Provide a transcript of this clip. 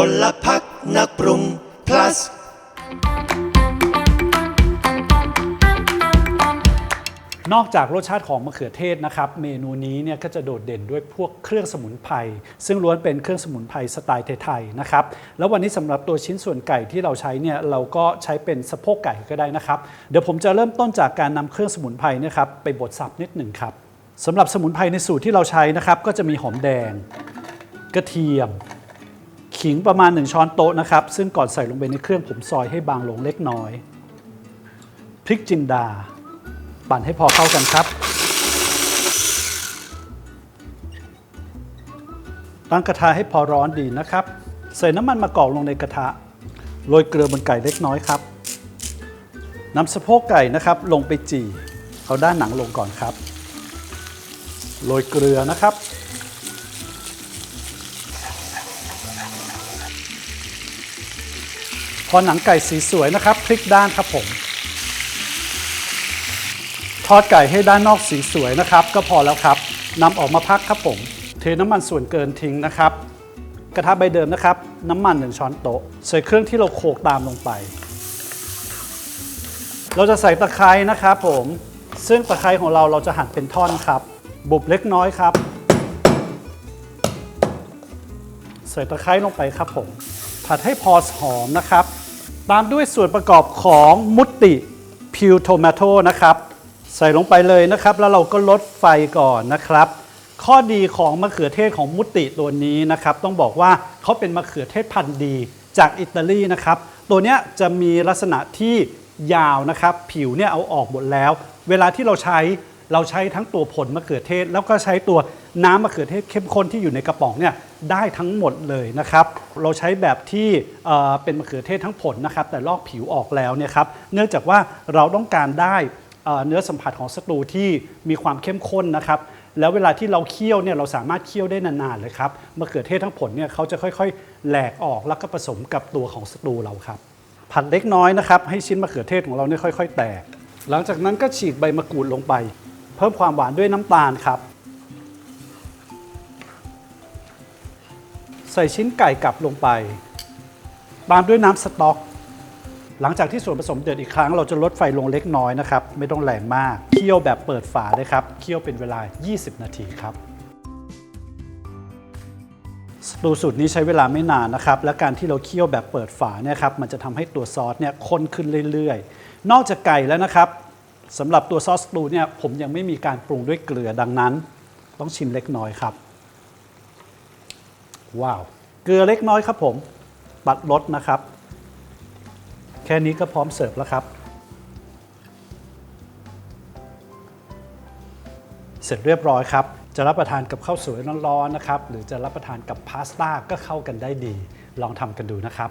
พลพักนักปรุง plus นอกจากรสชาติของมะเขือเทศนะครับ เมนูนี้เนี่ยก็จะโดดเด่นด้วยพวกเครื่องสมุนไพรซึ่งล้วนเป็นเครื่องสมุนไพรสไตล์ไทยๆนะครับแล้ววันนี้สำหรับตัวชิ้นส่วนไก่ที่เราใช้เนี่ยเราก็ใช้เป็นสะโพกไก่ก็ได้นะครับ เดี๋ยวผมจะเริ่มต้นจากการนำเครื่องสมุนไพรนะครับไปบดสับนิดหนึ่งครับสำหรับสมุนไพรในสูตรที่เราใช้นะครับ ก็จะมีหอมแดง กระเทียม ขิงประมาณ 1 ช้อนโต๊ะนะครับ ซึ่งก่อนใส่ลงไปในเครื่องผมซอยให้บางลงเล็กน้อย พริกจินดา ปั่นให้พอเข้ากันครับ ตั้งกระทะให้พอร้อนดีนะครับ ใส่น้ำมันมะกอกลงในกระทะ โรยเกลือบนไก่เล็กน้อยครับนำสะโพกไก่นะครับลงไปจี่เอาด้านหนังลงก่อนครับ โรยเกลือนะครับ พอหนังไก่สีสวยนะครับพลิกด้านครับผม ทอดไก่ให้ด้านนอกสีสวยนะครับ ก็พอแล้วครับนำออกมาพักครับผม เทน้ำมันส่วนเกินทิ้งนะครับ กระทะใบเดิมนะครับ น้ำมัน1ช้อนโต๊ะใส่เครื่องที่เราโขกตามลงไป เราจะใส่ตะไคร้นะครับผม ซึ่งตะไคร้ของเราเราจะหั่นเป็นท่อนครับ บุบเล็กน้อยครับ ใส่ตะไคร้ลงไปครับผม ผัดให้พอหอมนะครับ ตามด้วยส่วนประกอบของมุตติพิวโทมาโตนะครับ ใส่ลงไปเลยนะครับ แล้วเราก็ลดไฟก่อนนะครับ ข้อดีของมะเขือเทศของมุตติตัวนี้นะครับ ต้องบอกว่าเขาเป็นมะเขือเทศพันธุ์ดีจากอิตาลีนะครับ ตัวเนี้ยจะมีลักษณะที่ยาวนะครับ ผิวเนี่ยเอาออกหมดแล้ว เวลาที่เราใช้ เราใช้ทั้งตัวผลมะเขือเทศ แล้วก็ใช้ตัวน้ำมะเขือเทศเข้มข้นที่อยู่ในกระป๋องเนี่ยได้ทั้งหมดเลยนะครับ เราใช้แบบที่เเป็นมะเขือเทศทั้งผลนะครับ แต่ลอกผิวออกแล้วเนี่ยครับเนื่องจากว่าเราต้องการได้เเนื้อสัมผัสของสตูที่มีความเข้มข้นนะครับ แล้วเวลาที่เราเคี่ยวเนี่ยเราสามารถเคี่ยวได้นานๆเลยครับมะเขือเทศทั้งผลเนี่ยเขาจะค่อยๆ แหลกออกแล้วก็ผสมกับตัวของสตูเราครับผัดเล็กน้อยนะครับให้ชิ้นมะเขือเทศของเราเนี่ยค่อย ๆ แตก หลังจากนั้นก็ฉีกใบมะกรูดลงไป เพิ่มความหวานด้วยน้ำตาลครับ ใส่ชิ้นไก่กลับลงไป ตามด้วยน้ำสต๊อก หลังจากที่ส่วนผสมเดือดอีกครั้ง เราจะลดไฟลงเล็กน้อยนะครับ ไม่ต้องแรงมาก เคี่ยวแบบเปิดฝาเลยครับ เคี่ยวเป็นเวลา 20 นาทีครับสตูสูตรนี้ใช้เวลาไม่นานนะครับ และการที่เราเคี่ยวแบบเปิดฝาเนี่ยครับ มันจะทำให้ตัวซอสเนี่ยข้นขึ้นเรื่อยๆ นอกจากไก่แล้วนะครับ สำหรับตัวซอสสตูเนี่ยผมยังไม่มีการปรุงด้วยเกลือดังนั้น ต้องชิมเล็กน้อยครับ ว้าว เกลือเล็กน้อยครับผมปัดรสนะครับ แค่นี้ก็พร้อมเสิร์ฟแล้วครับ เสร็จเรียบร้อยครับ จะรับประทานกับข้าวสวยร้อนๆนะครับ หรือจะรับประทานกับพาสต้าก็เข้ากันได้ดี ลองทำกันดูนะครับ